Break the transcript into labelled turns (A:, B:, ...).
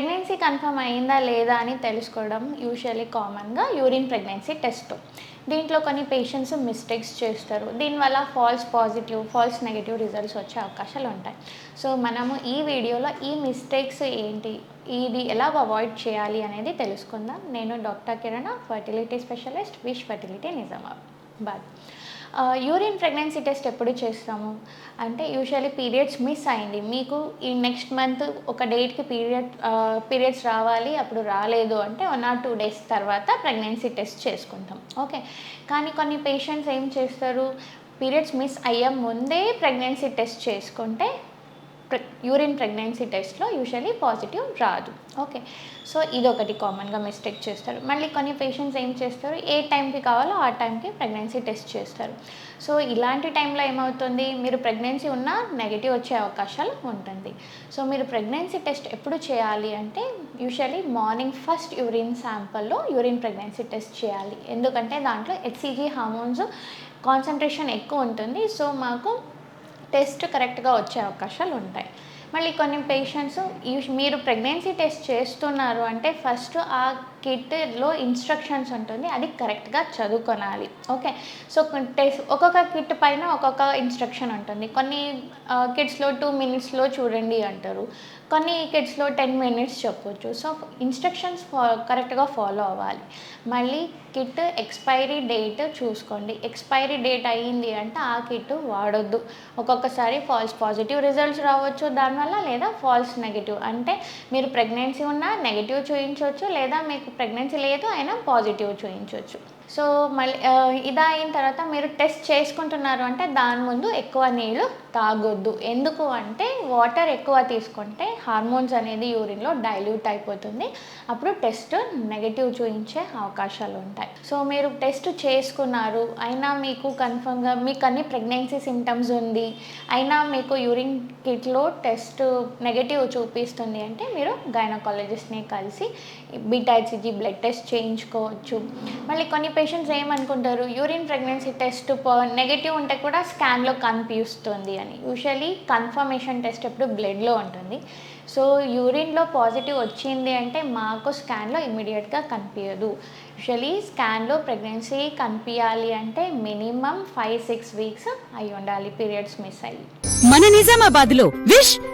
A: Pregnancy confirm అయిందా లేదా అని తెలుసుకోవడం యూజువలీ కామన్గా యూరిన్ ప్రెగ్నెన్సీ టెస్ట్ దీంట్లో కొన్ని పేషెంట్స్ మిస్టేక్స్ చేస్తారు. దీనివల్ల false positive false negative results వచ్చే అవకాశాలు ఉంటాయి. సో మనము ఈ వీడియోలో ఈ మిస్టేక్స్ ఏంటి ఇది ఎలా అవాయిడ్ చేయాలి అనేది తెలుసుకుందాం. నేను doctor Kiran fertility specialist Wish fertility Nizamabad urine pregnancy test ఎప్పుడు చేస్తాము? అంటే యూజువల్లీ పీరియడ్స్ మిస్ అయింది. మీకు ఈ నెక్స్ట్ మంత్ ఒక డేట్కి పీరియడ్ పీరియడ్స్ రావాలి అప్పుడు రాలేదు అంటే వన్ ఆర్ టూ డేస్ తర్వాత ప్రెగ్నెన్సీ టెస్ట్ చేసుకుంటాం. ఓకే? కానీ కొన్ని పేషెంట్స్ ఏం చేస్తారు? పీరియడ్స్ మిస్ అయ్యే ముందే ప్రెగ్నెన్సీ టెస్ట్ చేసుకుంటే యూరిన్ ప్రెగ్నెన్సీ టెస్ట్లో యూజువలీ పాజిటివ్ రాదు. ఓకే సో ఇదొకటి కామన్గా మిస్టేక్ చేస్తారు. మళ్ళీ కొన్ని పేషెంట్స్ ఏం చేస్తారు? ఏ టైంకి కావాలో ఆ టైంకి ప్రెగ్నెన్సీ టెస్ట్ చేస్తారు. సో ఇలాంటి టైంలో ఏమవుతుంది? మీరు ప్రెగ్నెన్సీ ఉన్నా నెగిటివ్ వచ్చే అవకాశాలు ఉంటుంది. సో మీరు ప్రెగ్నెన్సీ టెస్ట్ ఎప్పుడు చేయాలి అంటే యూజువలీ మార్నింగ్ ఫస్ట్ యూరిన్ శాంపుల్లో యూరిన్ ప్రెగ్నెన్సీ టెస్ట్ చేయాలి. ఎందుకంటే దాంట్లో హెచ్సిజీ హార్మోన్స్ కాన్సన్ట్రేషన్ ఎక్కువ ఉంటుంది. సో మాకు టెస్ట్ కరెక్ట్గా వచ్చే అవకాశాలు ఉంటాయి. మళ్ళీ కొన్ని పేషెంట్స్ మీరు ప్రెగ్నెన్సీ టెస్ట్ చేస్తున్నారు అంటే ఫస్ట్ ఆ కిట్లో ఇన్స్ట్రక్షన్స్ ఉంటుంది అది కరెక్ట్గా చదువుకోనాలి. ఓకే? సో టెస్ట్ ఒక్కొక్క కిట్ పైన ఒక్కొక్క ఇన్స్ట్రక్షన్ ఉంటుంది. కొన్ని కిడ్స్లో టూ మినిట్స్లో చూడండి అంటారు. కొన్ని కిడ్స్లో టెన్ మినిట్స్ చెప్పొచ్చు. సో ఇన్స్ట్రక్షన్స్ ఫా కరెక్ట్గా ఫాలో అవ్వాలి. మళ్ళీ కిట్ ఎక్స్పైరీ డేట్ చూసుకోండి. ఎక్స్పైరీ డేట్ అయ్యింది అంటే ఆ కిట్ వాడొద్దు. ఒక్కొక్కసారి ఫాల్స్ పాజిటివ్ రిజల్ట్స్ రావచ్చు దానివల్ల లేదా ఫాల్స్ నెగిటివ్. అంటే మీరు ప్రెగ్నెన్సీ ఉన్నా నెగిటివ్ చూపించవచ్చు లేదా మీకు ప్రెగ్నెన్సీ లేదు అయినా పాజిటివ్ చూపించవచ్చు సో మళ్ళీ ఇదా అయిన తర్వాత మీరు టెస్ట్ చేసుకుంటున్నారు అంటే దాని ముందు ఎక్కువ నీళ్ళు తాగొద్దు. ఎందుకు అంటే వాటర్ ఎక్కువ తీసుకుంటే హార్మోన్స్ అనేది యూరిన్లో డైల్యూట్ అయిపోతుంది. అప్పుడు టెస్ట్ నెగిటివ్ చూపించే అవకాశాలు ఉంటాయి. సో మీరు టెస్ట్ చేసుకున్నారు అయినా మీకు కన్ఫర్మ్గా మీకు అన్ని ప్రెగ్నెన్సీ సిమ్టమ్స్ ఉంది అయినా మీకు యూరిన్ కిట్లో టెస్ట్ నెగిటివ్ చూపిస్తుంది అంటే మీరు గైనకాలజిస్ట్ని కలిసి బీటాహెచ్జీ బ్లడ్ టెస్ట్ చేయించుకోవచ్చు. మళ్ళీ కొన్ని పేషెంట్స్ ఏమనుకుంటారు? యూరిన్ ప్రెగ్నెన్సీ టెస్ట్ నెగిటివ్ ఉంటే కూడా స్కాన్లో కనిపిస్తుంది అని. యూజువలీ కన్ఫర్మేషన్ టెస్ట్ ఎప్పుడు బ్లడ్లో ఉంటుంది. సో యూరిన్లో పాజిటివ్ వచ్చింది అంటే మాకు స్కాన్లో ఇమీడియట్గా కనిపించదు యూజువలీ స్కాన్లో ప్రెగ్నెన్సీ కనిపించాలి అంటే మినిమం ఫైవ్ సిక్స్ వీక్స్ అయి ఉండాలి. పీరియడ్స్ మిస్ అయ్యి.
B: మన నిజామాబాద్లో విష్